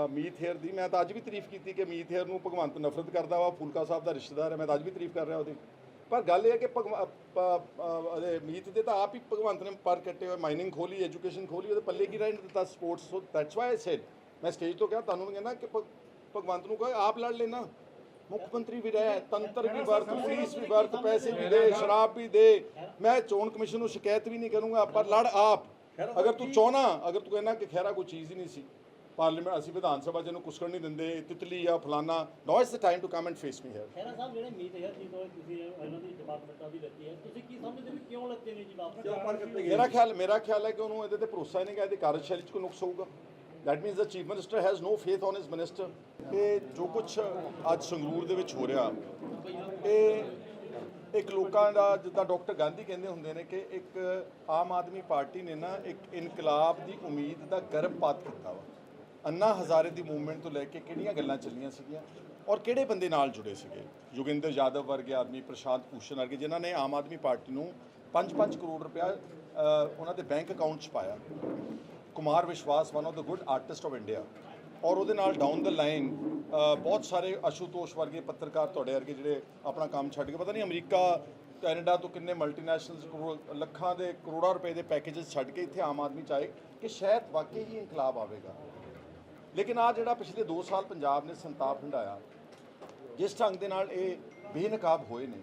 ਮੀਤ ਹੇਅਰ ਦੀ। ਮੈਂ ਤਾਂ ਅੱਜ ਵੀ ਤਾਰੀਫ ਕੀਤੀ ਕਿ ਮੀਤ ਹੇਅਰ ਨੂੰ ਭਗਵੰਤ ਨਫ਼ਰਤ ਕਰਦਾ ਵਾ ਫੂਲਕਾ ਸਾਹਿਬ ਦਾ ਰਿਸ਼ਤੇਦਾਰ ਹੈ ਮੈਂ ਤਾਂ ਅੱਜ ਵੀ ਤਾਰੀਫ ਕਰ ਰਿਹਾ ਉਹਦੀ। ਪਰ ਗੱਲ ਇਹ ਹੈ ਕਿ ਭਗਵ- ਪ- ਪ- ਉਹਦੇ ਮੀਤ ਦੇ ਤਾਂ ਆਪ ਹੀ ਭਗਵੰਤ ਨੇ ਪਰ ਕੱਟੇ ਹੋਏ ਮਾਈਨਿੰਗ ਖੋਲੀ ਐਜੂਕੇਸ਼ਨ ਖੋਲੀ ਉਹਦੇ ਪੱਲੇ ਕੀ ਰਹਿਣ ਦਿੱਤਾ sports so that's why I said ਮੈਂ ਸਟੇਜ ਤੋਂ ਕਿਹਾ ਤੁਹਾਨੂੰ ਵੀ ਕਹਿੰਦਾ ਕਿ ਭਗ- ਭਗਵੰਤ ਨੂੰ ਕਹੋ ਆਪ ਲੜ ਲੈਣਾ। ਮੁੱਖ ਮੰਤਰੀ ਵੀ ਰਹਿ ਤੰਤਰ ਵੀ ਵਰਤ ਪੁਲਿਸ ਵੀ ਵਰਤ ਪੈਸੇ ਵੀ ਦੇ ਸ਼ਰਾਬ ਵੀ ਦੇ। ਮੈਂ ਚੋਣ ਕਮਿਸ਼ਨ ਨੂੰ ਸ਼ਿਕਾਇਤ ਵੀ ਨਹੀਂ ਕਰੂੰਗਾ ਪਰ ਲੜ ਆਪ। ਅਗਰ ਤੂੰ ਚਾਹਨਾ ਅਗਰ ਤੂੰ ਕਹਿੰਦਾ ਕਿ ਖੈਰਾ ਕੋਈ ਚੀਜ਼ ਹੀ ਨਹੀਂ ਸੀ। ਪਾਰਲੀਮੈਂਟ ਅਸੀਂ ਵਿਧਾਨ ਸਭਾ ਚ ਇਹਨੂੰ ਕੁਸਕਣ ਨਹੀਂ ਦਿੰਦੇ ਤਿਤਲੀ ਆ ਫਲਾਨਾ now is the time to come and face me here Khaira Sahib ਜਿਹੜੇ ਮੀਤ ਹੈ ਜੀ ਤੋਂ ਤੁਸੀਂ ਇਹਨਾਂ ਦੀ ਡਿਪਾਰਟਮੈਂਟਾਂ ਦੀ ਲੱਤੀ ਹੈ ਤੁਸੀਂ ਕੀ ਸਮਝਦੇ ਵੀ ਕਿਉਂ ਲੱਤੇ ਨੇ ਜੀ ਵਾਪਸ ਮੇਰਾ ਖਿਆਲ ਮੇਰਾ ਖਿਆਲ ਹੈ ਕਿ ਉਹਨੂੰ ਇਹਦੇ ਤੇ ਭਰੋਸਾ ਹੀ ਨਹੀਂ ਗਾ ਇਹਦੀ ਕਾਰਜਸ਼ੈਲੀ 'ਚ ਕੋਈ ਨੁਕਸ ਹੋਊਗਾ। That means the chief minister has no faith on his minister ਕਿ ਜੋ ਕੁਝ ਅੱਜ ਸੰਗਰੂਰ ਦੇ ਵਿੱਚ ਹੋ ਰਿਹਾ ਇਹ ਇੱਕ ਲੋਕਾਂ ਦਾ ਜਿੱਦਾਂ ਡਾਕਟਰ ਗਾਂਧੀ ਕਹਿੰਦੇ ਹੁੰਦੇ ਨੇ ਕਿ ਇੱਕ ਆਮ ਆਦਮੀ ਪਾਰਟੀ ਨੇ ਨਾ ਇੱਕ ਇਨਕਲਾਬ ਦੀ ਉਮੀਦ ਦਾ ਗਰਭਪਾਤ ਕੀਤਾ ਵਾ। ਅੰਨਾ ਹਜ਼ਾਰੇ ਦੀ ਮੂਵਮੈਂਟ ਤੋਂ ਲੈ ਕੇ ਕਿਹੜੀਆਂ ਗੱਲਾਂ ਚੱਲੀਆਂ ਸੀਗੀਆਂ ਔਰ ਕਿਹੜੇ ਬੰਦੇ ਨਾਲ ਜੁੜੇ ਸੀਗੇ? ਯੋਗਿੰਦਰ ਯਾਦਵ ਵਰਗੇ ਆਦਮੀ, ਪ੍ਰਸ਼ਾਂਤ ਭੂਸ਼ਣ ਵਰਗੇ, ਜਿਨ੍ਹਾਂ ਨੇ ਆਮ ਆਦਮੀ ਪਾਰਟੀ ਨੂੰ 5-5 ਕਰੋੜ ਰੁਪਇਆ ਉਹਨਾਂ ਦੇ ਬੈਂਕ ਅਕਾਊਂਟ 'ਚ ਪਾਇਆ। Kumar Vishwas one of the good artist of India ਔਰ ਉਹਦੇ ਨਾਲ ਡਾਊਨ ਦ ਲਾਈਨ ਬਹੁਤ ਸਾਰੇ ਅਸ਼ੂਤੋਸ਼ ਵਰਗੇ ਪੱਤਰਕਾਰ ਤੁਹਾਡੇ ਵਰਗੇ ਜਿਹੜੇ ਆਪਣਾ ਕੰਮ ਛੱਡ ਕੇ, ਪਤਾ ਨਹੀਂ ਅਮਰੀਕਾ, ਕੈਨੇਡਾ ਤੋਂ ਕਿੰਨੇ ਮਲਟੀਨੈਸ਼ਨਲਸ ਲੱਖਾਂ ਦੇ ਕਰੋੜਾਂ ਰੁਪਏ ਦੇ ਪੈਕੇजेस ਛੱਡ ਕੇ ਇੱਥੇ ਆਮ ਆਦਮੀ ਚਾਹੇ ਕਿ ਸ਼ਾਇਦ ਵਾਕਈ ਹੀ ਇਨਕਲਾਬ ਆਵੇਗਾ। ਲੇਕਿਨ ਆ ਜਿਹੜਾ ਪਿਛਲੇ 2 ਸਾਲ ਪੰਜਾਬ ਨੇ ਸੰਤਾਪ ਹੰਡਾਇਆ ਜਿਸ ਢੰਗ ਦੇ ਨਾਲ ਇਹ ਬੇਨਕਾਬ ਹੋਏ ਨੇ,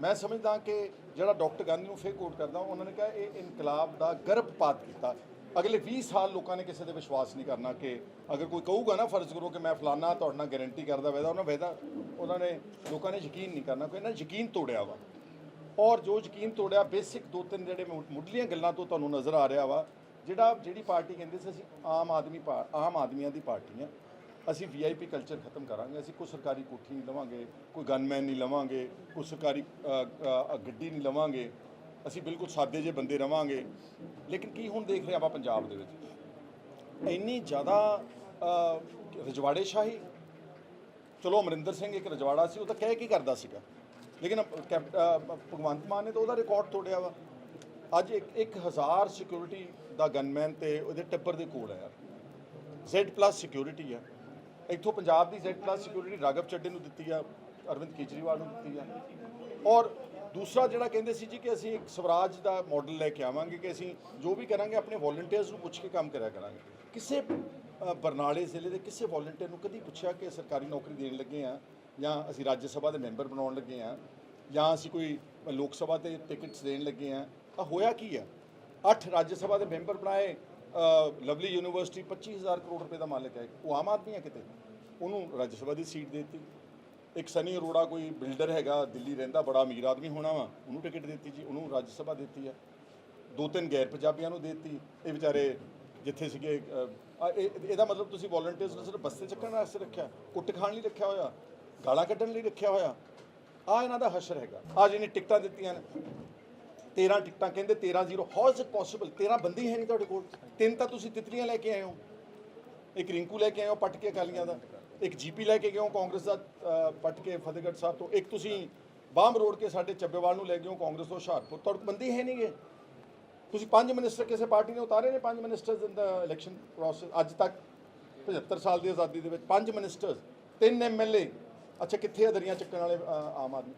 ਮੈਂ ਸਮਝਦਾ ਕਿ ਜਿਹੜਾ ਡਾਕਟਰ ਗਾਂਧੀ ਨੂੰ ਫੇਰ ਕੋਟ ਕਰਦਾ, ਉਹਨਾਂ ਨੇ ਕਿਹਾ ਇਹ ਇਨਕਲਾਬ ਦਾ ਗਰਭਪਾਤ ਕੀਤਾ। ਅਗਲੇ 20 ਸਾਲ ਲੋਕਾਂ ਨੇ ਕਿਸੇ ਤੇ ਵਿਸ਼ਵਾਸ ਨਹੀਂ ਕਰਨਾ ਕਿ ਅਗਰ ਕੋਈ ਕਹੂਗਾ ਨਾ ਫਰਜ਼ ਕਰੋ ਕਿ ਮੈਂ ਫਲਾਨਾ ਤੁਹਾਡੇ ਨਾਲ ਗਾਰੰਟੀ ਕਰਦਾ ਵੈਦਾ, ਉਹਨਾਂ ਵੈਦਾ, ਉਹਨਾਂ ਨੇ ਲੋਕਾਂ ਨੇ ਯਕੀਨ ਨਹੀਂ ਕਰਨਾ ਕੋਈ ਇਹਨਾਂ ਨੇ ਯਕੀਨ ਤੋੜਿਆ ਵਾ। ਔਰ ਜੋ ਯਕੀਨ ਤੋੜਿਆ, ਬੇਸਿਕ ਦੋ ਤਿੰਨ ਜਿਹੜੇ ਮੁੱਢਲੀਆਂ ਗੱਲਾਂ ਤੋਂ ਤੁਹਾਨੂੰ ਨਜ਼ਰ ਆ ਰਿਹਾ ਵਾ ਜਿਹੜਾ ਜਿਹੜੀ ਪਾਰਟੀ ਕਹਿੰਦੇ ਸੀ, ਅਸੀਂ ਆਮ ਆਦਮੀ ਪਾ- ਆਮ ਆਦਮੀਆਂ ਦੀ ਪਾਰਟੀ ਆ। ਅਸੀਂ ਵੀਆਈਪੀ ਕਲਚਰ ਖਤਮ ਕਰਾਂਗੇ, ਅਸੀਂ ਕੋਈ ਸਰਕਾਰੀ ਕੋਠੀ ਨਹੀਂ ਲਵਾਂਗੇ, ਕੋਈ ਗਨਮੈਨ ਨਹੀਂ ਲਵਾਂਗੇ, ਕੋਈ ਸਰਕਾਰੀ ਗੱਡੀ ਨਹੀਂ ਲਵਾਂਗੇ, ਅਸੀਂ ਬਿਲਕੁਲ ਸਾਦੇ ਜਿਹੇ ਬੰਦੇ ਰਵਾਂਗੇ। ਲੇਕਿਨ ਕੀ ਹੁਣ ਦੇਖ ਰਿਹਾ ਆਪਾਂ ਪੰਜਾਬ ਦੇ ਵਿੱਚ? ਇੰਨੀ ਜ਼ਿਆਦਾ ਰਜਵਾੜੇ ਸ਼ਾਹੀ ਚਲੋ ਅਮਰਿੰਦਰ ਸਿੰਘ ਇੱਕ ਰਜਵਾੜਾ ਸੀ, ਉਹ ਤਾਂ ਕਹਿ ਕੀ ਕਰਦਾ ਸੀਗਾ। ਲੇਕਿਨ ਕੈਪ- ਭਗਵੰਤ ਮਾਨ ਨੇ ਤਾਂ ਉਹਦਾ ਰਿਕਾਰਡ ਤੋੜਿਆ ਵਾ। ਅੱਜ ਇੱਕ 1000 ਸਿਕਿਉਰਿਟੀ ਦਾ ਗਨਮੈਨ ਤੇ ਉਹਦੇ ਟੱਬਰ ਦੇ ਕੋਲ ਹੈ ਯਾਰ। Z+ ਸਿਕਿਉਰਿਟੀ ਆ। ਇੱਥੋਂ ਪੰਜਾਬ ਦੀ Z+ ਸਿਕਿਉਰਿਟੀ ਰਾਘਵ ਚੱਡੇ ਨੂੰ ਦਿੱਤੀ ਆ, ਅਰਵਿੰਦ ਕੇਜਰੀਵਾਲ ਨੂੰ ਦਿੱਤੀ ਆ। ਔਰ ਦੂਸਰਾ ਜਿਹੜਾ ਕਹਿੰਦੇ ਸੀ ਜੀ ਕਿ ਅਸੀਂ ਇੱਕ ਸਵਰਾਜ ਦਾ ਮਾਡਲ ਲੈ ਕੇ ਆਵਾਂਗੇ ਕਿ ਅਸੀਂ ਜੋ ਵੀ ਕਰਾਂਗੇ, ਆਪਣੇ ਵੋਲੰਟੀਅਰਸ ਨੂੰ ਪੁੱਛ ਕੇ ਕੰਮ ਕਰਿਆ ਕਰਾਂਗੇ। ਕਿਸੇ ਬਰਨਾਲੇ ਜ਼ਿਲ੍ਹੇ ਦੇ ਕਿਸੇ ਵੋਲੰਟੀਅਰ ਨੂੰ ਕਦੀ ਪੁੱਛਿਆ ਕਿ ਸਰਕਾਰੀ ਨੌਕਰੀ ਦੇਣ ਲੱਗੇ ਆ ਜਾਂ ਅਸੀਂ ਰਾਜ ਸਭਾ ਦੇ ਮੈਂਬਰ ਬਣਾਉਣ ਲੱਗੇ ਆ ਜਾਂ ਅਸੀਂ ਕੋਈ ਲੋਕ ਸਭਾ ਤੇ ਟਿਕਟਸ ਦੇਣ ਲੱਗੇ ਆ ਆ ਹੋਇਆ ਕੀ ਆ? ਅੱਠ ਰਾਜ ਸਭਾ ਦੇ ਮੈਂਬਰ ਬਣਾਏ ਲਵਲੀ ਯੂਨੀਵਰਸਿਟੀ 25000 ਕਰੋੜ ਰੁਪਏ ਦਾ ਮਾਲਕ ਹੈ। ਉਹ ਆਮ ਆਦਮੀ ਹੈ ਕਿਤੇ? ਉਹਨੂੰ ਰਾਜ ਸਭਾ ਦੀ ਸੀਟ ਦੇ ਦਿੱਤੀ। ਇੱਕ ਸਨੀ ਅਰੋੜਾ ਕੋਈ ਬਿਲਡਰ ਹੈਗਾ, ਦਿੱਲੀ ਰਹਿੰਦਾ, ਬੜਾ ਅਮੀਰ ਆਦਮੀ ਹੋਣਾ ਵਾ। ਉਹਨੂੰ ਟਿਕਟ ਦਿੱਤੀ ਜੀ, ਉਹਨੂੰ ਰਾਜ ਸਭਾ ਦਿੱਤੀ ਆ। ਦੋ ਤਿੰਨ ਗੈਰ ਪੰਜਾਬੀਆਂ ਨੂੰ ਦਿੱਤੀ। ਇਹ ਵਿਚਾਰੇ ਜਿੱਥੇ ਸੀਗੇ ਇਹਦਾ ਮਤਲਬ ਤੁਸੀਂ ਵੋਲੰਟੀਅਰਸ ਨੂੰ ਸਿਰਫ ਬਸਤੇ ਚੱਕਣ ਵਾਸਤੇ ਰੱਖਿਆ। ਕੁੱਟ ਖਾਣ ਲਈ ਰੱਖਿਆ ਹੋਇਆ। ਗਾਲਾਂ ਕੱਢਣ ਲਈ ਰੱਖਿਆ ਹੋਇਆ। ਆ ਇਹਨਾਂ ਦਾ ਹਸ਼ਰ ਹੈਗਾ। ਆ ਜਿਹਨੇ ਟਿਕਟਾਂ ਦਿੱਤੀਆਂ ਨੇ। 13 ਟਿਕਟਾਂ ਕਹਿੰਦੇ 13 zero. How is it possible 13 ਬੰਦੀ ਹੈ ਨਹੀਂ ਤੁਹਾਡੇ ਕੋਲ। ਤਿੰਨ ਤਾਂ ਤੁਸੀਂ ਤਿਤਲੀਆਂ ਲੈ ਕੇ ਆਏ ਹੋ। ਇੱਕ ਰਿੰਕੂ ਲੈ ਕੇ ਆਏ ਹੋ ਪੱਟ ਕੇ ਅਕਾਲੀਆਂ ਦਾ। ਇੱਕ ਜੀਪੀ ਲੈ ਕੇ ਗਏ ਹੋ ਕਾਂਗਰਸ ਦਾ ਅ, ਪੱਟ ਕੇ ਫਤਿਹਗੜ੍ਹ ਸਾਹਿਬ ਤੋਂ। ਇੱਕ ਤੁਸੀਂ ਬਾਹਮ ਰੋਡ ਕੇ ਸਾਡੇ ਚੱਬੇਵਾਲ ਨੂੰ ਲੈ ਗਏ ਹੋ ਕਾਂਗਰਸ ਤੋਂ ਹੁਸ਼ਿਆਰਪੁਰ। ਤੁਹਾਡੇ ਕੋਲ ਬੰਦੇ ਹੀ ਹੈ ਨਹੀਂਗੇ ਤੁਸੀਂ ਪੰਜ ਮਿਨਿਸਟਰ ਕਿਸੇ ਪਾਰਟੀ ਨੇ ਉਤਾਰੇ ਨੇ ਪੰਜ ministers in the election process ਅੱਜ ਤੱਕ 75 ਸਾਲ ਦੀ ਆਜ਼ਾਦੀ ਦੇ ਵਿੱਚ ਪੰਜ ਮਿਨਿਸਟਰਸ ਤਿੰਨ ਐਮਐਲਏ ਅੱਛਾ ਕਿੱਥੇ ਆ ਦਰੀਆਂ ਚੱਕਣ ਵਾਲੇ ਅ, ਆਮ ਆਦਮੀ?